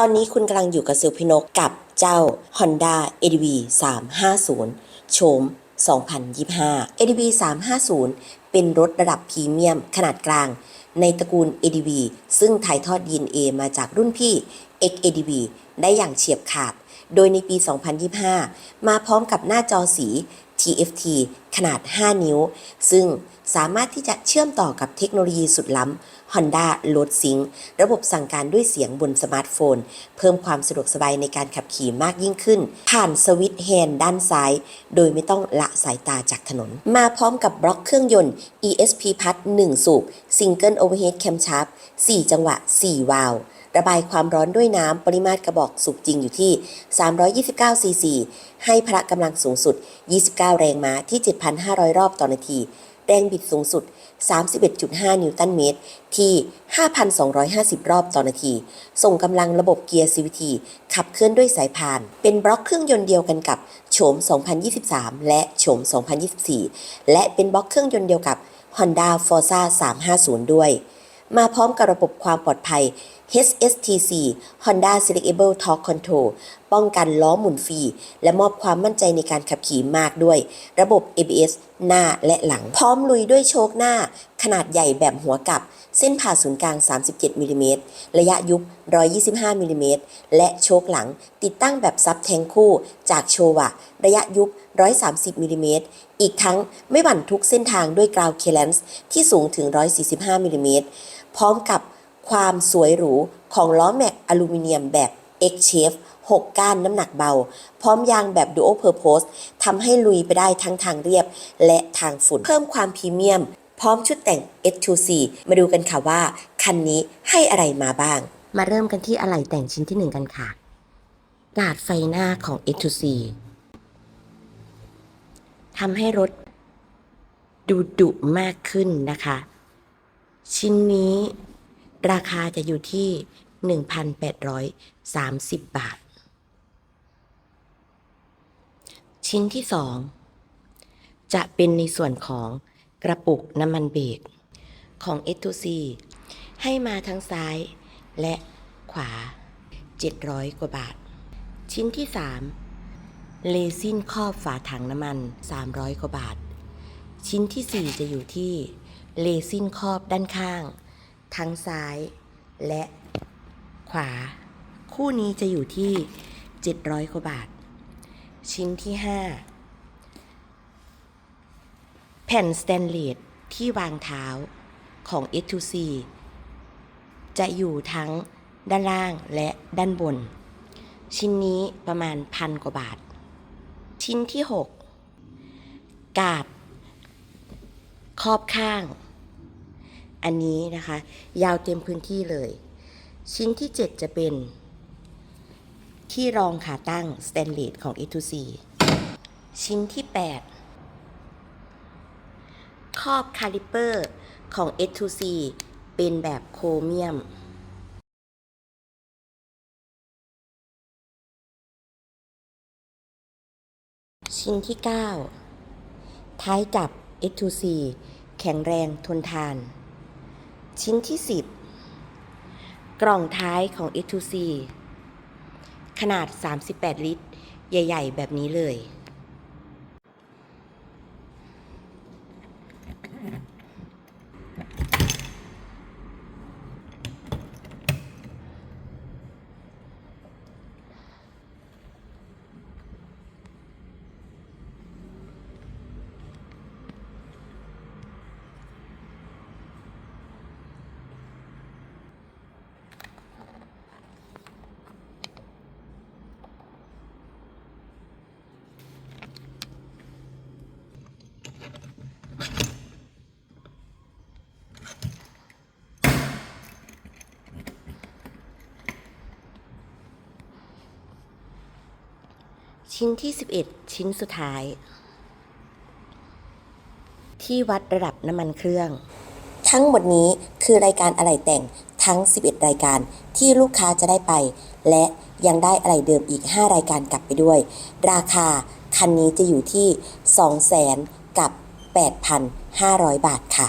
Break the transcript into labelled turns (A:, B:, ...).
A: ตอนนี้คุณกำลังอยู่กับซิลพินกกับเจ้า Honda ADV 350 โฉม 2025 ADV 350 เป็นรถระดับพรีเมียมขนาดกลาง ในตระกูล ADV ซึ่งถ่ายทอด DNA มาจากรุ่นพี่ XADV ได้อย่างเฉียบขาด โดยในปี 2025 มาพร้อมกับหน้าจอสี TFT ขนาด 5 นิ้ว ซึ่งสามารถที่จะเชื่อมต่อกับเทคโนโลยีสุดล้ำ Honda Load Sync ระบบสั่งการด้วยเสียงบนสมาร์ทโฟน เพิ่มความสะดวกสบายในการขับขี่มากยิ่งขึ้น ผ่านสวิตช์แฮนด์ด้านซ้าย โดยไม่ต้องละสายตาจากถนน มาพร้อมกับบล็อกเครื่องยนต์ ESP Plus 1สูบ Single Overhead Camshaft 4 จังหวะ 4 วาล์วระบายความร้อนด้วยน้ำปริมาตรกระบอกสูบจริงอยู่ที่ 329 ซีซี ให้พละกำลังสูงสุด 29 แรงม้าที่7,500 รอบต่อนาที แรงบิดสูงสุด 31.5 นิวตันเมตร ที่ 5,250 รอบต่อนาที ส่งกำลังระบบเกียร์ CVT ขับเคลื่อนด้วยสายพาน เป็นบล็อกเครื่องยนต์เดียวกันกับโฉม 2023 และโฉม 2024 และเป็นบล็อกเครื่องยนต์เดียวกับ Honda Forza 350 ด้วย มาพร้อมกับระบบความปลอดภัย HSTC Honda Selectable Torque Control ป้องกันล้อหมุนฟรี และมอบความมั่นใจในการขับขี่มากด้วย ระบบ ABS หน้าและหลัง พร้อมลุยด้วยโชคหน้า ขนาดใหญ่แบบหัวกลับ เส้นผ่าศูนย์กลาง 37 มิลลิเมตร ระยะยุบ 125 มิลลิเมตร และโชคหลัง ติดตั้งแบบซับแทงคู่ จากโชวะ ระยะยุบ 130 มิลลิเมตร อีกทั้งไม่หวั่นทุกเส้นทางด้วยกราวเคลนส์ที่สูงถึง 145 มิลลิเมตร พร้อมกับ ความสวยหรูของล้อแม็กอลูมิเนียมแบบ X Shape 6 ก้านน้ำหนักเบา พร้อมยางแบบ Dual Purpose ทำให้ลุยไปได้ทั้งทางเรียบ และทางฝุ่น เพิ่มความพรีเมียม พร้อมชุดแต่ง S2C มาดูกันค่ะว่า คันนี้ให้อะไรมาบ้าง มาเริ่มกันที่อะไหล่แต่งชิ้นที่ 1 กันค่ะกาดไฟหน้าของ S2C ทำให้รถดูดุมากขึ้นนะคะ ชิ้นนี้ ราคาจะอยู่ที่ 1,830 บาท ชิ้นที่ 2 จะเป็นในส่วนของกระปุกน้ำมันเบรกของ S2C ให้มาทั้งซ้ายและขวา 700 กว่าบาท ชิ้นที่ 3 เลซินครอบฝาถังน้ำมัน 300 กว่าบาท ชิ้นที่ 4 จะอยู่ที่เลซินครอบด้านข้าง ทั้งซ้ายและขวา คู่นี้จะอยู่ที่ 700กว่าบาท ชิ้นที่ 5 แผ่นสแตนเลสที่วางเท้าของ S2C จะอยู่ทั้งด้านล่างและด้านบน ชิ้นนี้ประมาณพันกว่าบาท ชิ้นที่ 6 กาดครอบข้าง อันนี้นะคะ ยาวเต็มพื้นที่เลย ชิ้นที่ 7 จะเป็น ที่รองขาตั้งสแตนเลสของ A2C ชิ้นที่ 8 ครอบคาลิเปอร์ของ S2C เป็นแบบโครเมียมชิ้นที่ 9 ท้ายจับ S2C แข็งแรงทนทาน ชิ้นที่ 10 กล่องท้ายของ S2C ขนาด 38 ลิตร ใหญ่ ๆ แบบนี้เลย ชิ้นที่ 11 ชิ้นสุดท้าย ที่วัดระดับน้ำมันเครื่อง ทั้งหมดนี้คือรายการอะไหล่แต่งทั้ง 11 รายการที่ลูกค้าจะได้ไป และยังได้อะไหล่เดิมอีก 5 รายการกลับไปด้วย ราคาคันนี้จะอยู่ที่ 200,000 กับ 8,500 บาทค่ะ